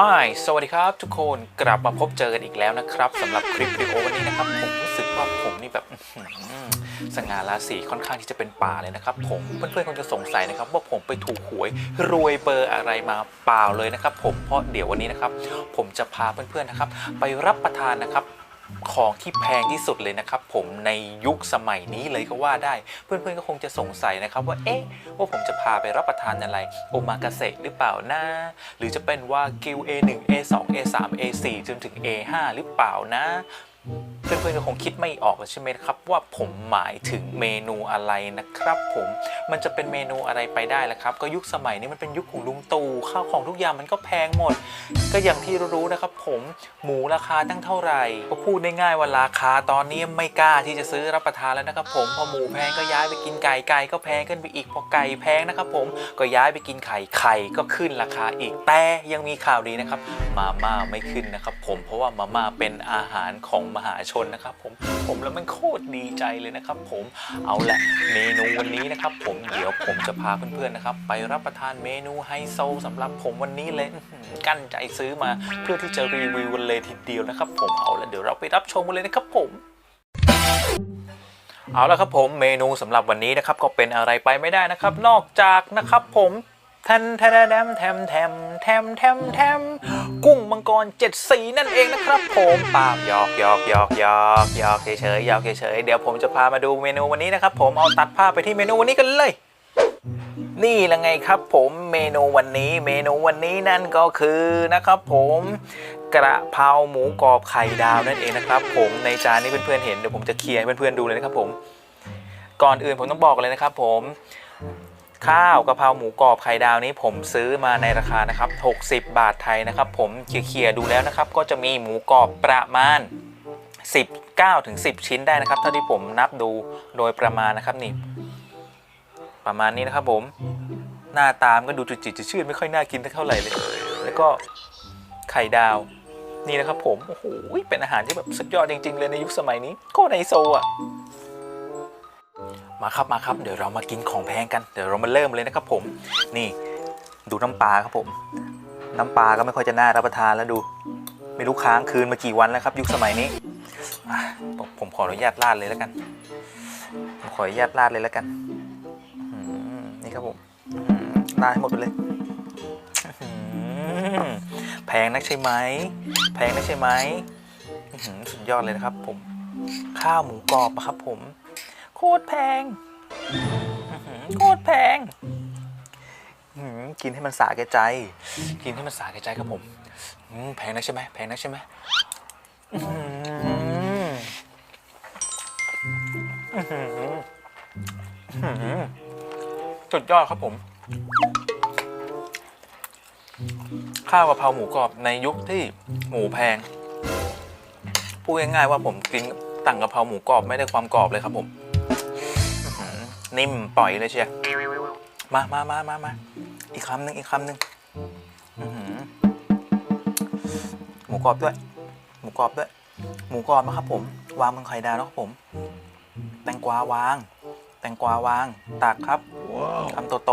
Hi สวัสดีครับทุกคนกลับมาพบเจอกันอีกแล้วนะครับสำหรับคลิปวิดีโอวันนี้นะครับ ผมรู้สึกว่าผมนี่แบบสง่าราศีค่อนข้างที่จะเป็นป่าเลยนะครับ ผมเพื่อนๆคงจะสงสัยนะครับ ว่าผมไปถูกหวยรวยเบอร์อะไรมาเปล่าเลยนะครับ ผมเพราะเดี๋ยววันนี้นะครับ ผมจะพาเพื่อนๆนะครับ ไปรับประทานนะครับ ของที่แพงที่สุดเลยนะครับผมในยุคสมัยนี้เลยก็ว่าได้ เพื่อนๆก็คงจะสงสัยนะครับว่าเอ๊ะว่าผมจะพาไปรับประทานอะไรโอมากาเสะหรือเปล่านะ หรือจะเป็นว่ากิว A1 A2 A3 A4 จนถึง A5 หรือเปล่านะเพื่อนๆก็คงคิดไม่ออกแล้วใช่ไหมครับ ว่าผมหมายถึงเมนูอะไรนะครับ ผมมันจะเป็นเมนูอะไรไปได้ล่ะครับ ก็ยุคสมัยนี้มันเป็นยุคของลุงตู่ข้าวของทุกอย่างมันก็แพงหมด ก็อย่างที่รู้นะครับ ผมหมูราคาตั้งเท่าไหร่ก็พูดได้ง่ายว่าราคาตอนนี้ไม่กล้าที่จะซื้อรับประทานแล้วนะครับ ผมพอหมูแพงก็ย้ายไปกินไก่ไก่ก็แพงขึ้นไปอีกพอไก่แพงนะครับ ผมก็ย้ายไปกินไข่ไข่ก็ขึ้นราคาอีกแต่ยังมีข่าวดีนะครับ มาม่าไม่ขึ้นนะครับ ผมเพราะว่ามาม่าเป็นอาหารของมหาชนนะครับผมผมแล้วมันโคตรดีใจเลยนะครับ ผมเอาละเมนูวันนี้นะครับ ผมเดี๋ยวผมจะพาเพื่อนๆนะครับ ไปรับประทานเมนูไฮโซสำหรับผมวันนี้เลยกั้นใจซื้อมา เพื่อที่จะรีวิวกันเลยทีเดียวนะครับ ผมเอาละเดี๋ยวเราไปรับชมกันเลยนะครับ ผมเอาละครับผมเมนูสำหรับวันนี้นะครับก็เป็นอะไรไปไม่ได้นะครับ นอกจากนะครับผม แทนแทนแทมแทมแทมแทมแทมแทมกุ้งมังกรเจ็ดสีนั่นเองนะครับผมปามหยอกหยอกหยอกหยอกหยอกเฉยเฉยหยอกเฉยเฉยเดี๋ยวผมจะพามาดูเมนูวันนี้นะครับผมเอาตัดภาพไปที่เมนูวันนี้กันเลย นี่ละไงครับผมเมนูวันนี้ เมนูวันนี้นั่นก็คือนะครับผมกระเพราหมูกรอบไข่ดาวนั่นเองนะครับผมในจานนี้เพื่อนๆเห็นเดี๋ยวผมจะเคลียร์ให้เพื่อนๆดูเลยนะครับผม ก่อนอื่นผมต้องบอกเลยนะครับผม ข้าวกะเพราหมูกรอบไข่ดาวนี้ผมซื้อมาในราคานะครับ 60 บาทไทยนะครับ ผมเคลียร์ดูแล้วนะครับ ก็จะมีหมูกรอบประมาณ 19ถึง10 ชิ้นได้นะครับ เท่าที่ผมนับดูโดยประมาณนะครับนี่ประมาณนี้นะครับผมหน้าตามนก็ดูจุดจิตจะชื่นไม่ค่อยน่ากินเท่าไหร่เลย แล้วก็ไข่ดาวนี่นะครับผมโอ้โหเป็นอาหารที่แบบสุดยอดจริง ๆ เลยในยุคสมัยนี้โคตรไฮโซอะ มาครับมาครับเดี๋ยวเรามากินของแพงกันเดี๋ยวเรามาเริ่มเลยนะครับผมนี่ดูน้ำปลาครับผม น้ำปลาก็ไม่ค่อยจะน่ารับประทานแล้วดู ไม่รู้ค้างคืนมากี่วันแล้วครับ ยุคสมัยนี้ผมขออนุญาตราดเลยแล้วกันผมขออนุญาตราดเลยแล้วกันนี่ครับผมอืมราดให้หมดไปเลยแพงนักใช่ไหมแพงนักใช่ไหมสุดยอดเลยนะครับผมข้าวหมูกรอบอะครับผม ตรแพงอื้อหือโคตรแพง อื้อหือกินให้มันสาแก่ใจ กินให้มันสาแก่ใจครับผมอืมแพงนักใช่ไหมแพงนักใช่ไหมอื้อหืออื้อหืออื้อหือสุดยอดครับผม ข้าวกะเพราหมูกรอบในยุคที่หมูแพง พูดง่ายๆว่าผมกินต่างกะเพราหมูกรอบไม่ได้ความกรอบเลยครับผมอื้อหือ นิ่มปล่อยเลยเชียมามามามามาอีกคำหนึ่งอีกคำหนึ่งอื้อหือหมูกรอบด้วย หมูกรอบด้วย หมูกรอบนะครับผม วางบนไข่ดาวนะครับผม แตงกวาวาง แตงกวาวาง ตักครับคำโต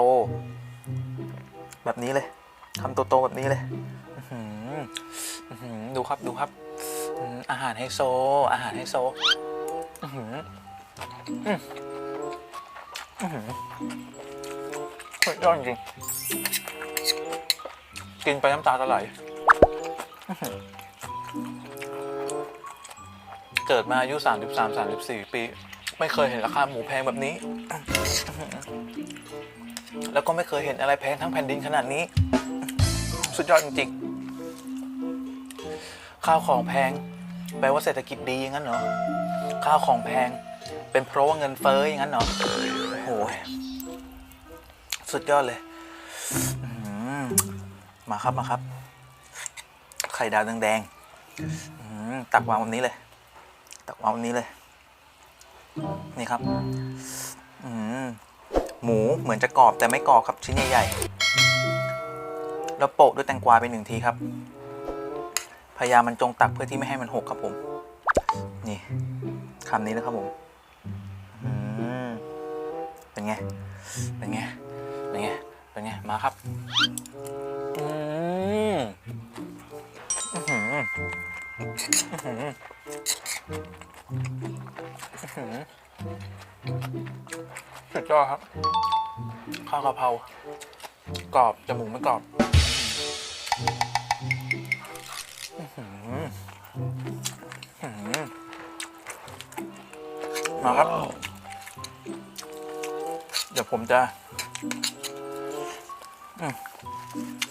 ๆแบบนี้เลยคำโตๆแบบนี้เลยอื้อหืออื้อหือดูครับดูครับอืมอาหารไฮโซ อาหารไฮโซ อื้ สุดยอดจริง กินไปน้ำตาจะไหลอื้อหือเกิดมาอายุ 33 34 ปี ไม่เคยเห็นราคาหมูแพงแบบนี้ แล้วก็ไม่เคยเห็นอะไรแพงทั้งแผ่นดินขนาดนี้ สุดยอดจริงๆ ข้าวของแพง แปลว่าเศรษฐกิจดีอย่างนั้นเหรอ ข้าวของแพง เป็นเพราะว่าเงินเฟ้ออย่างนั้นเหรอ โอ้โหสุดยอดเลย มาครับมาครับ ไข่ดาวแดงๆตักวางแบบนี้เลย ตักวางแบบนี้เลย นี่ครับมหมูเหมือนจะกรอบแต่ไม่กรอบครับชิ้นใหญ่ๆ แล้วโปะด้วยแตงกวาไปหนึ่งทีครับ พยายามมันจงตักเพื่อที่ไม่ให้มันหกครับผม นี่คำนี้นะครับผม เป็นไง เป็นไง เป็นไง เป็นไง มาครับ อืมอื้อหืออื้อหือสุดยอดครับ ข้าวกะเพรากรอบ จมูกไม่กรอบอื้อหืออื้อหือมาครับ เดี๋ยวผมจะ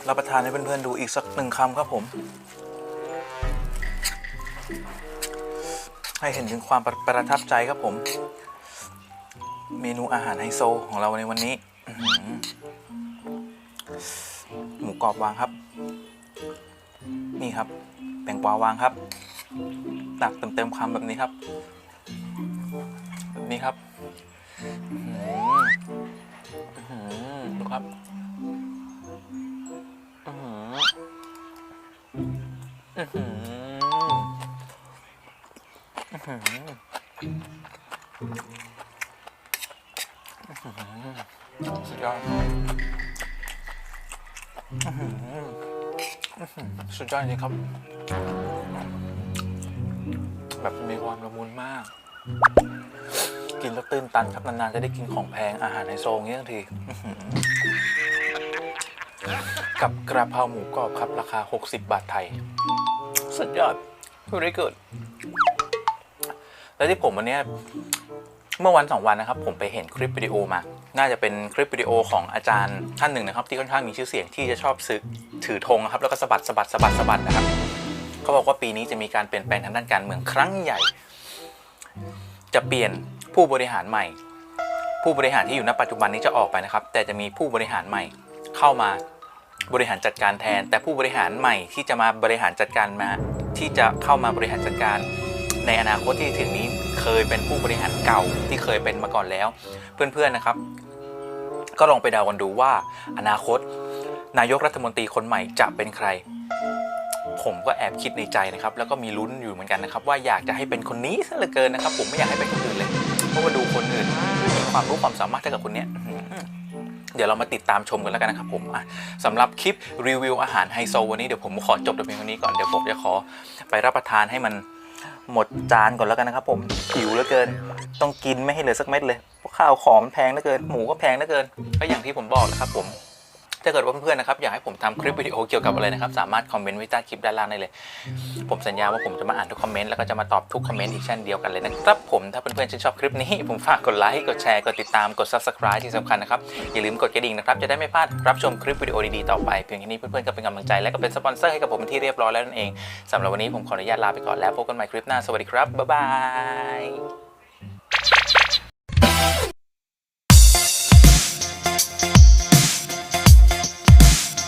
รับประทานให้เพื่อนๆดูอีกสักหนึ่งคำครับผม ให้เห็นถึงความประประทับใจครับผม เมนูอาหารไฮโซของเราในวันนี้อื้อหือหมูกรอบวางครับ นี่ครับแตงกวาวางครับตักเต็มๆคำแบบนี้ครับ แบบนี้ครับ สุดยอดอื้อหืออื้อหือสุดยอดจริงครับ แบบมีความละมุนมาก กินแล้วตื้นตันครับนานๆจะได้กินของแพงอาหารในโซงนี้ทังทีกับกระเพราหมูกรอบครับ ราคา 60 บาทไทย สุดยอด very good แล้วที่ผมวันนี้เมื่อวันสองวันนะครับ ผมไปเห็นคลิปวิดีโอมา น่าจะเป็นคลิปวิดีโอของอาจารย์ท่านหนึ่งนะครับ ที่ค่อนข้างมีชื่อเสียงที่จะชอบซื้อถือธงนะครับแล้วก็สะบัดสะบัดสะบัดสะบัดนะครับเขาบอกว่าปีนี้จะมีการเปลี่ยนแปลงทางด้านการเมืองครั้งใหญ่ จะเปลี่ยนผู้บริหารใหม่ ผู้บริหารที่อยู่ณปัจจุบันนี้จะออกไปนะครับ แต่จะมีผู้บริหารใหม่เข้ามา บริหารจัดการแทน แต่ผู้บริหารใหม่ที่จะมาบริหารจัดการมา ที่จะเข้ามาบริหารจัดการ ในอนาคตที่ถึงนี้เคยเป็นผู้บริหารเก่าที่เคยเป็นมาก่อนแล้ว เพื่อนๆนะครับ ก็ลองไปเดากันดูว่า อนาคต นายกรัฐมนตรีคนใหม่จะเป็นใคร ผมก็แอบคิดในใจนะครับ แล้วก็มีลุ้นอยู่เหมือนกันนะครับ ว่าอยากจะให้เป็นคนนี้ซะเหลือเกินนะครับ ผมไม่อยากให้เป็นคนอื่นเลยเพราะว่าดูคนอื่นมีความรู้ความสามารถเท่ากับคนเนี้ย ดี๋ยวเรามาติดตามชมกันแล้วกันนะครับผมสำหรับคลิปรีวิวอาหารไฮโซวันนี้เดี๋ยวผมขอจบแต่เพียงเท่านี้ก่อนเดี๋ยวผมจะขอไปรับประทานให้มันหมดจานก่อนแล้วกันนะครับผมหิวเหลือเกิน ต้องกินไม่ให้เหลือสักเม็ดเลยเพราะข้าวของมันแพงเหลือเกิน หมูก็แพงเหลือเกิน ก็อย่างที่ผมบอกแหละครับผม ถ้าเกิดว่าเพื่อนๆนะครับอยากให้ผมทำคลิปวิดีโอเกี่ยวกับอะไรนะครับสามารถคอมเมนต์ไว้ใต้คลิปด้านล่างได้เลย ผมสัญญาว่าผมจะมาอ่านทุกคอมเมนต์แล้วก็จะมาตอบทุกคอมเมนต์อีกเช่นเดียวกันเลยนะครับผมถ้าเพื่อนๆชื่นชอบคลิปนี้ผมฝากกดไลค์กดแชร์กดติดตามกด subscribe ที่สำคัญนะครับอย่าลืมกดกระดิ่งนะครับจะได้ไม่พลาดรับชมคลิปวิดีโอดีๆต่อไปเพียงแค่นี้เพื่อนๆก็เป็นกำลังใจและก็เป็นสปอนเซอร์ให้กับผมเป็นที่เรียบร้อยแล้วนั่นเองสำหรับวันนี้ผมขออนุญาตลาไปก่อนแล้วพบกันใหม่คลิปหน้าสวัสดีครับบ๊ายบาย